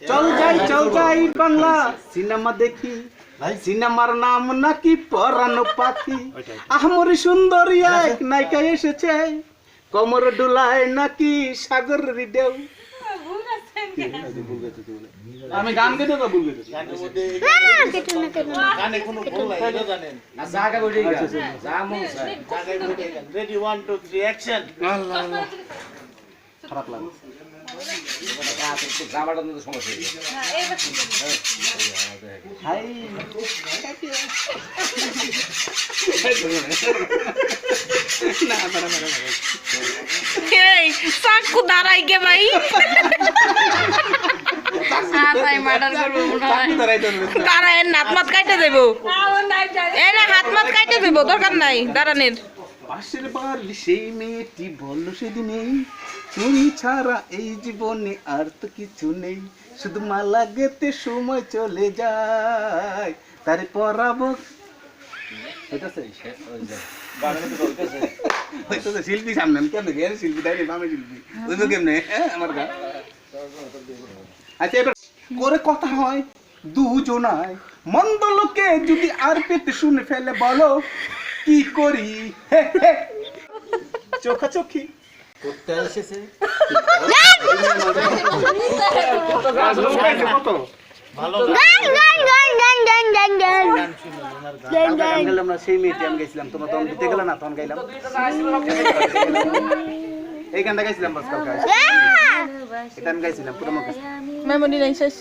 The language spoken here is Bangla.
চল যাই চল যাই বাংলা সিনেমা দেখি সিনেমার নাম নাকি পরানো পাখি আহমরি সুন্দরী এক নায়িকা এসেছে কমর ডুলায় নাকি সাগর ঢেউ আমি গান গেতে তো ভুল গেতে? আচ্ছা আগে বলি যা চায়। Ready one two three action খারাপ লাগে। জামাটার মধ্যে সমস্যা হয়ে না না না না। এই চাকু দাঁড়াই গে ভাই। হাত মাত দেবো। হাত মাত কাটে দেবো দরকার নাই দাঁড়ানের। পাশের বাড়ি সেই মেয়েটি বলল সেদিনেই তুমি ছাড়া এই জীবনে আর তো কিছু নেই। শুধু মালা গেতে সময় চলে যায়। তারে পরাবো শিল্পী সামনে আমি কেমনে গেলে শিল্পী তাই আমি শিল্পী। বুঝলো কেমনে? হ্যাঁ, আমার গা আচ্ছা এবার করে কথা হয় দুজনায়। মন্দ লোকে যদি আর পেতে শুনে ফেলে বলো কি করি? হে হে। চোখা চোখি। করতে এসেছে। ভালো। না সেই মেয়েটি আমি গেছিলাম তোমরা তখন দিতে গেলে না তখন গাইলাম। এই গানটা গাইছিলাম বাস কালকে। এটা আমি গাইছিলাম পুরো মেমোরি নাই শেষ।